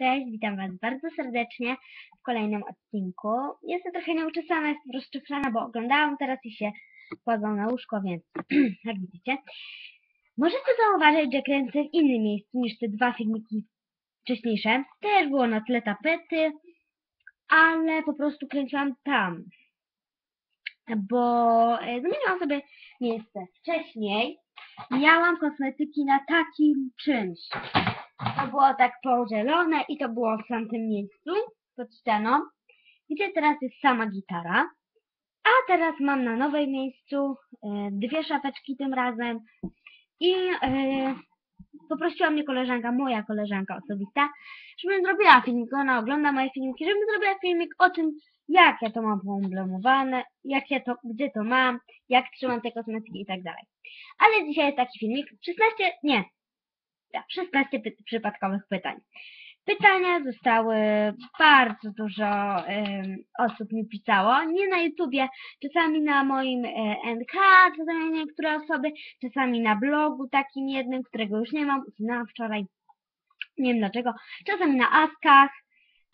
Cześć, witam Was bardzo serdecznie w kolejnym odcinku. Jestem trochę nieuczesana, jestem rozczochrana, bo oglądałam teraz i się kładłam na łóżko, więc jak widzicie. Możecie zauważyć, że kręcę w innym miejscu niż te dwa filmiki wcześniejsze. Też było na tle tapety, ale po prostu kręciłam tam. Bo e, zmieniłam sobie miejsce. Wcześniej miałam kosmetyki na takim czymś. To było tak podzielone i to było w tamtym miejscu, pod ścianą, gdzie teraz jest sama gitara. A teraz mam na nowej miejscu e, dwie szafeczki tym razem i e, poprosiła mnie koleżanka, moja koleżanka osobista, żebym zrobiła filmik, ona ogląda moje filmiki, żebym zrobiła filmik o tym, jak ja to mam poemblemowane, jak ja to, gdzie to mam, jak trzymam te kosmetyki i tak dalej. Ale dzisiaj jest taki filmik, 16, nie, tak, 16 py- przypadkowych pytań. Pytania zostały, bardzo dużo em, osób mi pisało, nie na YouTubie, czasami na moim e, NK, czasami niektóre osoby, czasami na blogu takim jednym, którego już nie mam, usunęłam wczoraj, nie wiem dlaczego, czasami na Askach,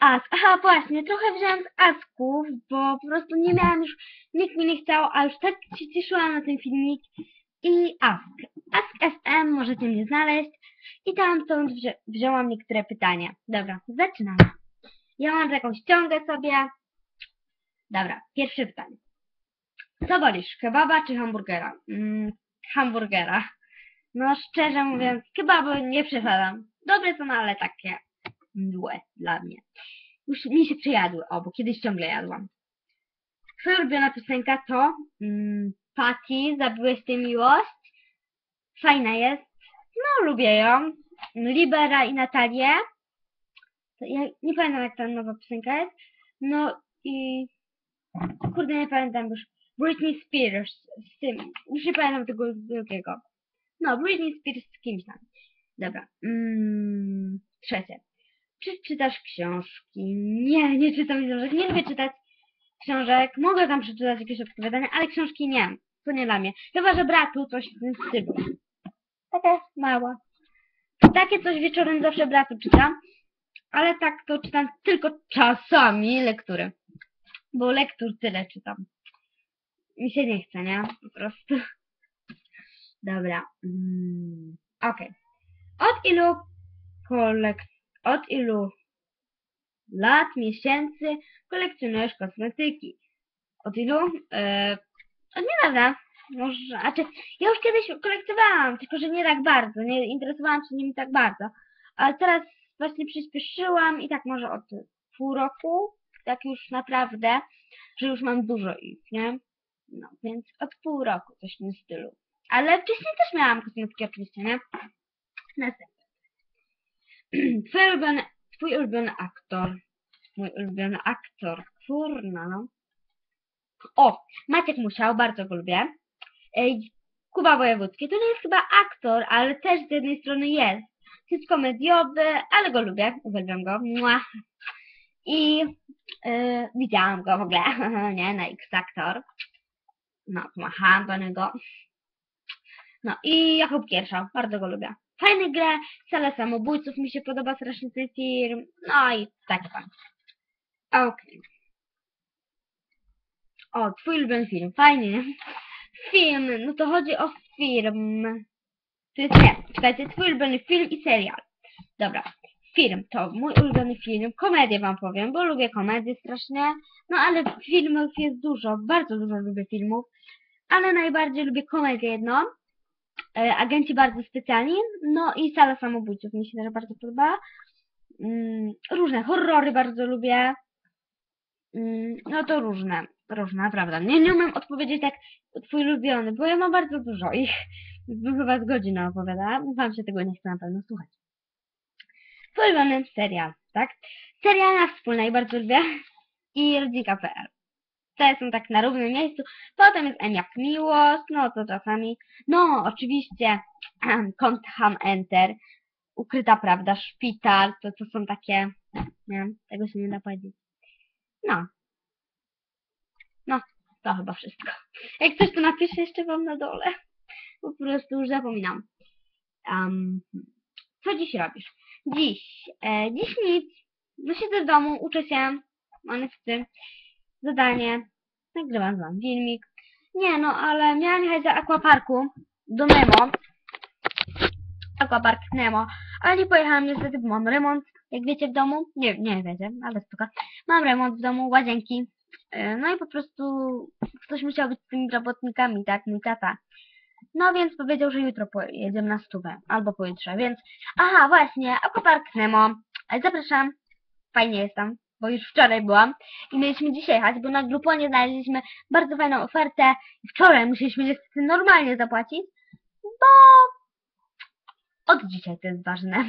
Ask, aha właśnie, trochę wziąłem z Asków, bo po prostu nie miałam już, nikt mi nie chciał, a już tak się cieszyłam na ten filmik. I Ask. Ask SM możecie mnie znaleźć i tam stąd wzię wzięłam niektóre pytania. Dobra, zaczynamy. Ja mam taką ściągę sobie. Dobra, pierwsze pytanie. Co wolisz, kebaba czy hamburgera? Mm, hamburgera. No szczerze mówiąc, kebabu nie przesadam. Dobre są, ale takie mdłe dla mnie. Już mi się przejadły, o, bo kiedyś ciągle jadłam. Twoja ulubiona piosenka to mm, Patty, Zabiłeś tę miłość. Fajna jest. No, lubię ją. Libera i Natalię. Ja nie pamiętam, jak ta nowa piosenka jest. No i... Kurde, nie pamiętam już. Britney Spears z tym. Już nie pamiętam tego drugiego. No, Britney Spears z kimś tam. Dobra. Mm, trzecie. Czy czytasz książki? Nie, nie czytam książek. Nie lubię czytać książek. Mogę tam przeczytać jakieś opowiadania, ale książki nie. To nie dla mnie. Chyba, że bratu coś w tym stylu. Taka mała. Takie coś wieczorem zawsze bratu czytam. Ale tak to czytam tylko czasami lektury. Bo lektur tyle czytam. Mi się nie chce, nie? Po prostu. Dobra. Mm, Okej. Od ilu kolek... Od ilu lat, miesięcy kolekcjonujesz kosmetyki? Od ilu? E, od niedawna. Może, a czy ja już kiedyś kolekcjonowałam, tylko że nie tak bardzo, nie interesowałam się nimi tak bardzo. Ale teraz właśnie przyspieszyłam i tak może od pół roku, tak już naprawdę, że już mam dużo ich, nie? No, więc od pół roku coś w tym stylu. Ale wcześniej też miałam kosmetyki oczywiście, nie? Następny. Twój ulubiony, twój ulubiony aktor. Mój ulubiony aktor. Kurna, no. O, Maciek Musiał, bardzo go lubię. Kuba Wojewódzki. To nie jest chyba aktor, ale też z jednej strony jest. Jest komediowy, ale go lubię. Uwielbiam go. I yy, widziałam go w ogóle, nie, na X-Factor. No, pomachałam do niego. No i Jakub Kiersza, bardzo go lubię. Fajny grę, Sala Samobójców mi się podoba strasznie ten film. No i taki pan. Okej. O, twój ulubiony film, fajnie, nie? Film, no to chodzi o film. To jest nie, czekajcie, twój ulubiony film i serial. Dobra, film to mój ulubiony film. Komedię wam powiem, bo lubię komedię strasznie. No ale filmów jest dużo, bardzo dużo lubię filmów. Ale najbardziej lubię komedię jedną. E, agenci bardzo specjalni. No i Sala Samobójców mi się też bardzo podoba. Mm, różne horrory bardzo lubię. Mm, no to różne, różne, naprawdę. Nie, nie umiem odpowiedzieć tak twój ulubiony, bo ja mam bardzo dużo ich. Bym chyba z godziny opowiadała. Wam się tego nie chce na pewno słuchać. Twój ulubiony serial, tak? Serial na wspólnej bardzo lubię. I Rodzika.pl. Te są tak na równym miejscu. Potem jest M jak miłość, no to czasami. No, oczywiście kont Ham Enter. Ukryta prawda, szpital, to, to są takie, nie wiem, tego się nie da powiedzieć. No. No, to chyba wszystko. Jak coś to napiszę jeszcze wam na dole. Po prostu już zapominam. Um, co dziś robisz? Dziś E, dziś nic. No siedzę w domu, uczę się. Anexy. Zadanie. Nagrywam wam filmik. Nie no, ale miałam jechać do aquaparku. Do Nemo. Aquapark Nemo. Ale nie pojechałam niestety, bo mam remont. Jak wiecie w domu. Nie, nie wiecie, ale spoko. Mam remont w domu, łazienki. E, No i po prostu ktoś musiał być z tymi robotnikami, tak? Mój tata. No więc powiedział, że jutro pojedziemy na stówę. Albo pojutrze, więc... Aha, właśnie, Aquapark Nemo. E, Zapraszam. Fajnie jest tam, bo już wczoraj byłam. I mieliśmy dzisiaj jechać, bo na Gruponie znaleźliśmy bardzo fajną ofertę. Wczoraj musieliśmy niestety normalnie zapłacić, bo od dzisiaj to jest ważne.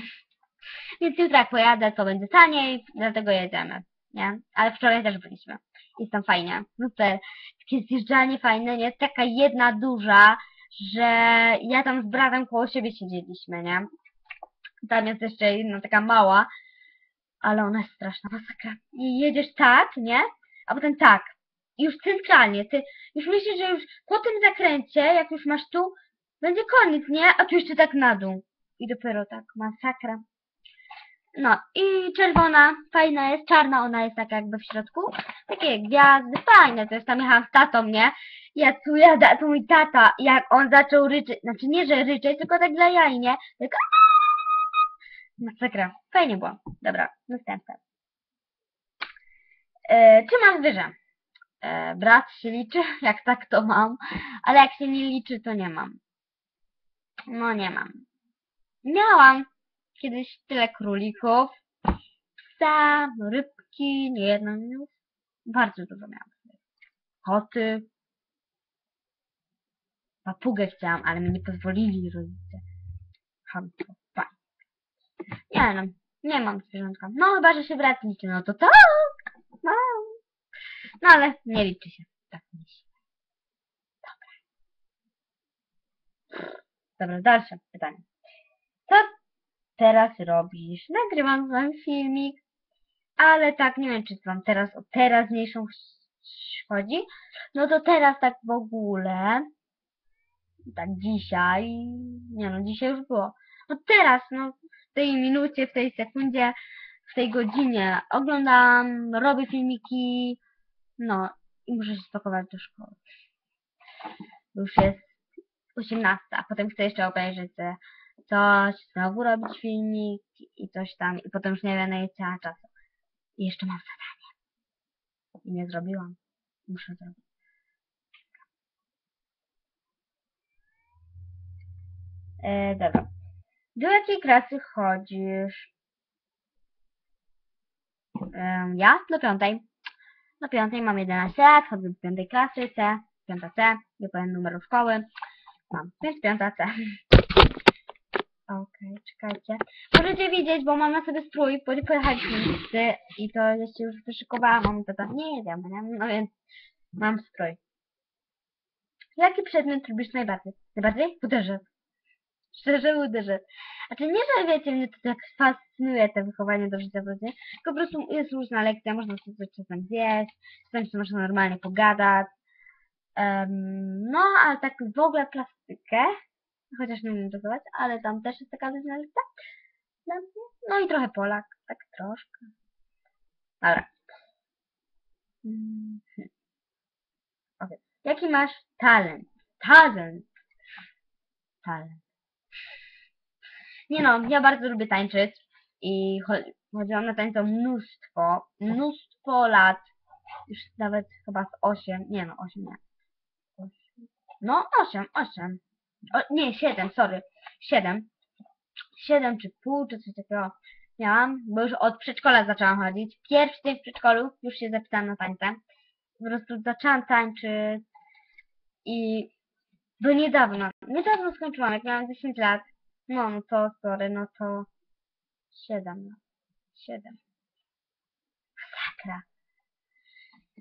Więc jutro jak pojadę, to będzie taniej, dlatego jedziemy. Nie? Ale wczoraj też byliśmy. Jest tam fajnie. To takie zjeżdżalnie fajne, nie? Taka jedna duża, że ja tam z bratem koło siebie siedzieliśmy, nie? Tam jest jeszcze jedna taka mała, ale ona jest straszna masakra. I jedziesz tak, nie? A potem tak. Już centralnie. Ty już myślisz, że już po tym zakręcie, jak już masz tu, będzie koniec, nie? A tu jeszcze tak na dół. I dopiero tak, masakra. No i czerwona, fajna jest, czarna ona jest taka jakby w środku. Takie gwiazdy, fajne, to jest tam jechałam z tatą, nie? Ja tu jadę, a tu mój tata, jak on zaczął ryczeć, znaczy nie, że ryczeć, tylko tak dla jaj, nie? Tak Masakra, fajnie było. Dobra, następne. E, czy mam zwierzę? E, brat się liczy, jak tak to mam, ale jak się nie liczy, to nie mam. No nie mam. Miałam kiedyś tyle królików, psa, rybki, nie jedno, nie, bardzo dużo miałam. Koty, papugę chciałam, ale mi nie pozwolili rodzice. Hamstwo, fajnie. Nie no, nie mam zwierzątka. No chyba, że się brat liczy, no to tak, mam. No ale nie liczy się, tak myślę. Dobra. Dobra, dalsze pytanie. Teraz robisz? Nagrywam wam filmik, ale tak, nie wiem, czy wam teraz o teraźniejszą chodzi. No to teraz tak w ogóle, tak dzisiaj, nie no, dzisiaj już było. No teraz, no w tej minucie, w tej sekundzie, w tej godzinie oglądam, robię filmiki, no i muszę się spakować do szkoły. Już jest 18, a potem chcę jeszcze obejrzeć coś, znowu robić filmik i coś tam, i potem już nie wiem, na cała czasu. I jeszcze mam zadanie. I nie zrobiłam. Muszę zrobić. E, dobra. Do jakiej klasy chodzisz? Em, ja? Do piątej. Do piątej mam 11 lat, chodzę do piątej klasy C, piąta C, nie powiem numeru szkoły. Mam, więc piąta C. Okej, czekajcie. Możecie widzieć, bo mam na sobie strój, bo pojechaliśmy wszyscy i to ja się już wyszykowałam, mam to tam nie jedziemy, nie? No więc mam strój. Jaki przedmiot lubisz najbardziej? Najbardziej? Uderzę. Szczerze uderzę. Znaczy nie, że wiecie, mnie to tak fascynuje te wychowanie do życia w rodzinie, tylko po prostu jest różna lekcja, można sobie coś czasem zjeść, czasem sobie można normalnie pogadać. Em, no, ale tak w ogóle plastykę, chociaż nie wiem rysować, ale tam też jest taka mnie. No i trochę Polak, tak troszkę. Dobra. Mhm. Okay. Jaki masz talent? Talent. Talent. Nie no, ja bardzo lubię tańczyć i cho- chodziłam na tańce mnóstwo, mnóstwo lat. Już nawet chyba z 8, nie no, 8 nie. No, 8, 8. O, nie, 7, sorry. 7. 7 czy pół, czy coś takiego miałam, bo już od przedszkola zaczęłam chodzić. Pierwszy dzień w przedszkolu już się zapisałam na tańce. Po prostu zaczęłam tańczyć i do niedawna, niedawno skończyłam, jak miałam 10 lat. No, no to, sorry, no to 7 lat. 7. Masakra.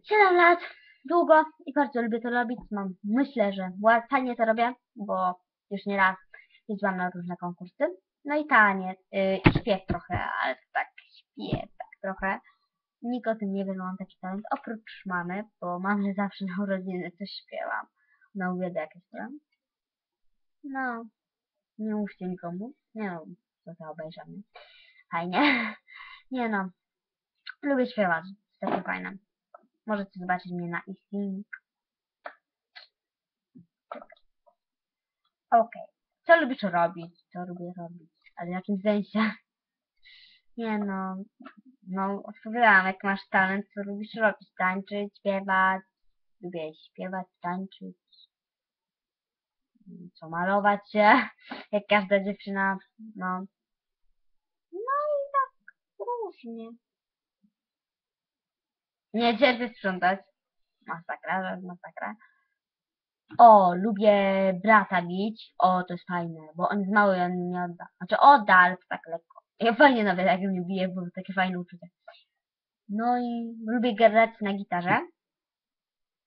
7 lat, długo i bardzo lubię to robić. Mam, myślę, że fajnie to robię, bo już nie raz jeździłam na różne konkursy. No i taniec, yy, i śpiew trochę, ale tak śpiew, tak trochę. Nikt o tym nie wie, mam taki talent, oprócz mamy, bo mamy zawsze na urodziny coś śpiewam. Na uwielbia jakieś tam. No, nie mówcie nikomu. Nie no, co to obejrzymy. Fajnie. Nie no. Lubię śpiewać. Jest takie fajne. Możecie zobaczyć mnie na Isting. Okej. Co lubisz robić? Co lubię robić? Ale w jakim sensie? Nie no. No, odpowiadałam, jak masz talent, co lubisz robić? Tańczyć, śpiewać. Lubię śpiewać, tańczyć. Co, malować się? Jak każda dziewczyna, no. No i tak różnie. Nie cierpię sprzątać. Masakra, masakra. O, lubię brata bić. O, to jest fajne, bo on jest mały on nie odda. Znaczy odda, ale to tak lekko. Ja fajnie nawet jak mnie bije, bo takie fajne uczucie. No i lubię grać na gitarze.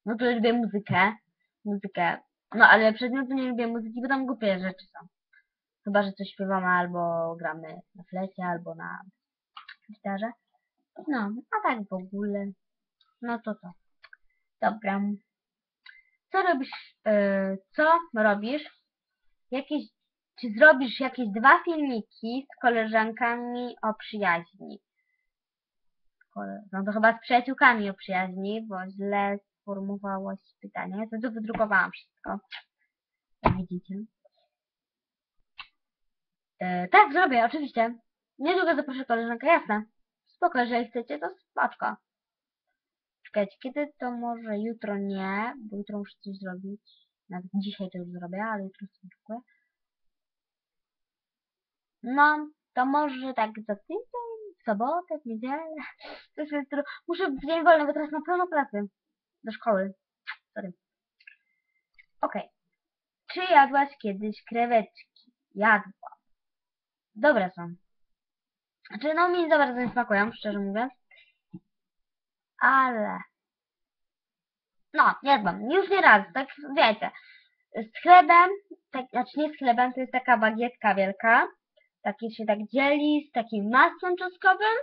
No to lubię muzykę. Muzykę. No ale przedmiotu nie lubię muzyki, bo tam głupie rzeczy są. Chyba, że coś śpiewamy albo gramy na flecie, albo na gitarze. No, a tak w ogóle. No to to. Dobra. Co robisz? Yy, co robisz? Jakieś, czy zrobisz jakieś dwa filmiki z koleżankami o przyjaźni? No to chyba z przyjaciółkami o przyjaźni, bo źle sformułowałaś pytanie. Ja to wydrukowałam wszystko. Jak widzicie. Yy, tak, zrobię, oczywiście. Niedługo zaproszę koleżankę, jasne. Spoko, jeżeli chcecie, to spoczko. Czekajcie, kiedy to może jutro nie, bo jutro muszę coś zrobić. Nawet dzisiaj to już zrobię, ale jutro sobie. No, to może tak za tydzień, w sobotę, w niedzielę. Muszę w dzień wolny, bo teraz mam pełno pracy. Do szkoły. Sorry. Okej. Czy jadłaś kiedyś kreweczki? Jadłam. Dobre są. Znaczy, no mi za bardzo nie smakują, szczerze mówiąc. Ale... No, jadłam. Już nie raz, tak wiecie. Z chlebem, tak, znaczy nie z chlebem, to jest taka bagietka wielka. Takie się tak dzieli z takim masłem czosnkowym.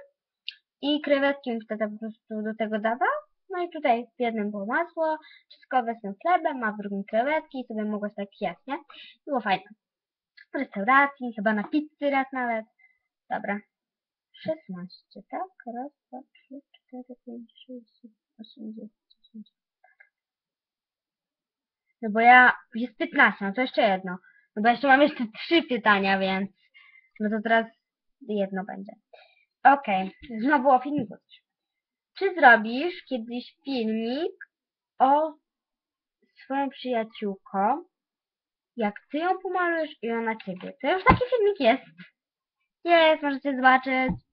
I krewetki mi wtedy po prostu do tego dawał. No i tutaj w jednym było masło, czosnkowe z tym chlebem, a w drugim krewetki i sobie mogłaś tak jeść, nie? Było fajne. W restauracji, chyba na pizzy raz nawet. Dobra. 16, tak? Raz, dwa, trzy, cztery, pięć, sześć, siedem, osiem, dziewięć, dziesięć. No bo ja... Jest 15, no to jeszcze jedno. No bo jeszcze mam jeszcze trzy pytania, więc... No to teraz jedno będzie. Okej, znowu o filmiku. Czy zrobisz kiedyś filmik o swoją przyjaciółką, jak ty ją pomalujesz i ona ciebie? To już taki filmik jest. Jest, możecie zobaczyć.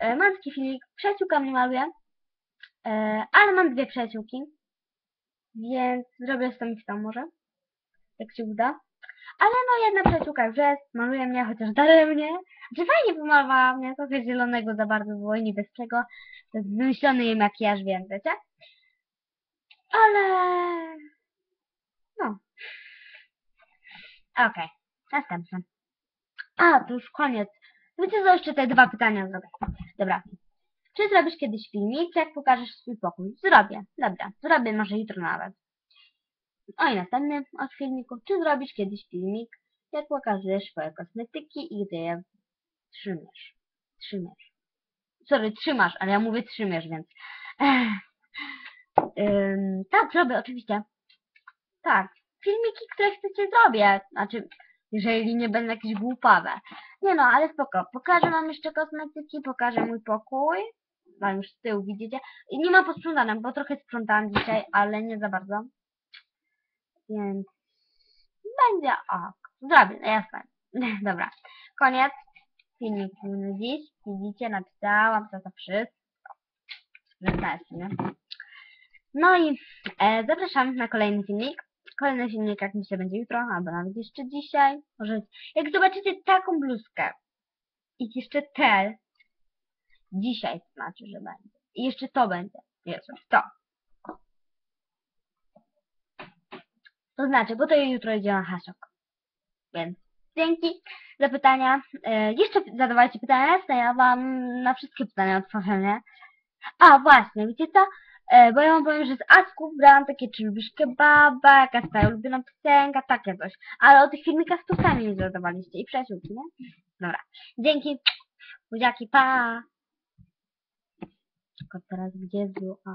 E, Mam taki filmik, przyjaciółka mnie maluje, e, ale mam dwie przyjaciółki, więc zrobię z tą tą może, jak się uda. Ale no jedna przyjaciółka już jest, maluje mnie, chociaż daremnie. Czy fajnie pomalowała mnie, trochę zielonego za bardzo było i. To jest wymyślony jej makijaż, wiem, wiecie? Ale... No. Okej, następne. A, to już koniec. Wiecie co, jeszcze te dwa pytania zrobię. Dobra. Czy zrobisz kiedyś filmik, jak pokażesz swój pokój? Zrobię. Dobra, zrobię może jutro nawet. O i następny od filmiku. Czy zrobisz kiedyś filmik, jak pokazujesz swoje kosmetyki i gdy je trzymasz? Trzymasz. Sorry, trzymasz, ale ja mówię trzymasz, więc... Ym, tak, zrobię, oczywiście. Tak. Filmiki, które chcecie zrobię. Znaczy, jeżeli nie będą jakieś głupawe. Nie no, ale spoko. Pokażę wam jeszcze kosmetyki, pokażę mój pokój. Wam już z tyłu widzicie. Nie ma posprzątane, bo trochę sprzątałam dzisiaj, ale nie za bardzo. Więc będzie ok. Zrobię, jasne. Dobra. Koniec filmiku na dziś. Widzicie, napisałam to, to wszystko. Nie? No i e, zapraszam na kolejny filmik. Kolejny filmik jak myślę będzie jutro, albo nawet jeszcze dzisiaj. Może jak zobaczycie taką bluzkę i jeszcze te, dzisiaj znaczy, że będzie. I jeszcze to będzie. Jezu, to. To znaczy, bo to jutro idzie na haszok. Więc dzięki za pytania. E, jeszcze zadawajcie pytania, ja wam na wszystkie pytania odpowiem, nie? A właśnie, wiecie co? E, bo ja wam powiem, że z Asków brałam takie, czy lubisz kebaba, jaka twoja ulubiona piosenka, takie coś. Ale o tych filmikach to sami mi zadawaliście i przyjaciółki, nie? Dobra. Dzięki. Buziaki, pa! tylko teraz, gdzie był... A.